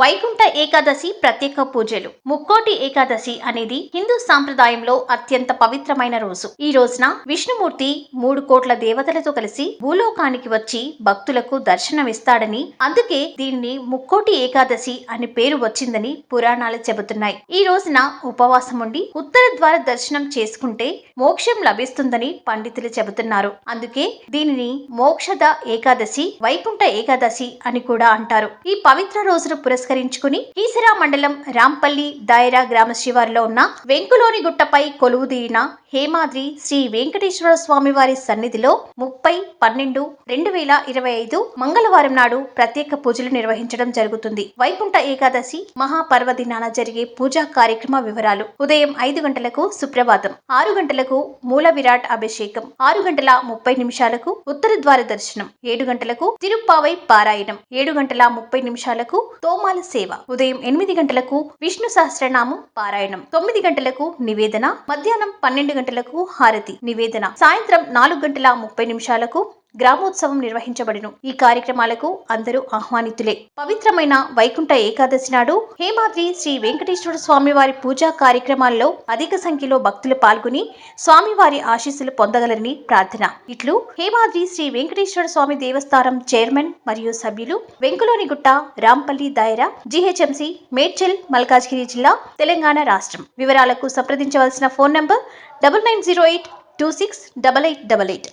వైకుంఠ ఏకాదశి ప్రత్యేక పూజలు. ముక్కోటి ఏకాదశి అనేది హిందూ సాంప్రదాయంలో అత్యంత పవిత్రమైన రోజు. ఈ రోజున విష్ణుమూర్తి మూడు కోట్ల దేవతలతో కలిసి భూలోకానికి వచ్చి భక్తులకు దర్శనమిస్తాడని అందుకే దీనిని ముక్కోటి ఏకాదశి అని పేరు వచ్చిందని పురాణాలు చెబుతున్నాయి. ఈ రోజున ఉపవాసం ఉండి ఉత్తర ద్వార దర్శనం చేసుకుంటే మోక్షం లభిస్తుందని పండితులు చెబుతున్నారు. అందుకే దీనిని మోక్షద ఏకాదశి వైకుంఠ ఏకాదశి అని కూడా అంటారు. ఈ పవిత్ర రోజును పురస్కరించుకుని కీసరా మండలం రాంపల్లి దాయరా గ్రామ శివారులో ఉన్న వెంకులోని గుట్టపై కొలువుదీరిన హేమాద్రి శ్రీ వెంకటేశ్వర స్వామి వారి సన్నిధిలో ముప్పై పన్నెండు రెండు వేల ఇరవై ఐదు మంగళవారం నాడు ప్రత్యేక పూజలు నిర్వహించడం జరుగుతుంది. వైకుంఠ ఏకాదశి మహాపర్వదినాన జరిగే పూజా కార్యక్రమ వివరాలు ఉదయం ఐదు గంటలకు సుప్రభాతం ఆరు గంటలకు మూల విరాట్ అభిషేకం ఆరు గంటల ముప్పై నిమిషాలకు ఉత్తర ద్వార దర్శనం ఏడు గంటలకు తిరుప్పావై పారాయణం ఏడు గంటల ముప్పై నిమిషాలకు తోమాల సేవ. ఉదయం ఎనిమిది గంటలకు విష్ణు సహస్రనామం పారాయణం తొమ్మిది గంటలకు నివేదన మధ్యాహ్నం పన్నెండు గంటలకు హారతి నివేదన. సాయంత్రం నాలుగు గంటల ముప్పై నిమిషాలకు గ్రామోత్సవం నిర్వహించబడును. ఈ కార్యక్రమాలకు అందరూ ఆహ్వానితులే. పవిత్రమైన వైకుంఠ ఏకాదశి నాడు హేమాద్రి శ్రీ వెంకటేశ్వర స్వామివారి పూజా కార్యక్రమాల్లో అధిక సంఖ్యలో భక్తులు పాల్గొని స్వామివారి ఆశీస్సులు పొందగలరని ప్రార్థన. ఇట్లు హేమాద్రి శ్రీ వెంకటేశ్వర స్వామి దేవస్థానం చైర్మన్ మరియు సభ్యులు వెంకులోనిగుట్ట రాంపల్లి దాయరా జీహెచ్ఎంసీ మేడ్చల్ మల్కాజ్గిరి జిల్లా తెలంగాణ రాష్ట్రం. వివరాలకు సంప్రదించవలసిన phone number double nine zero eight two six double eight double eight.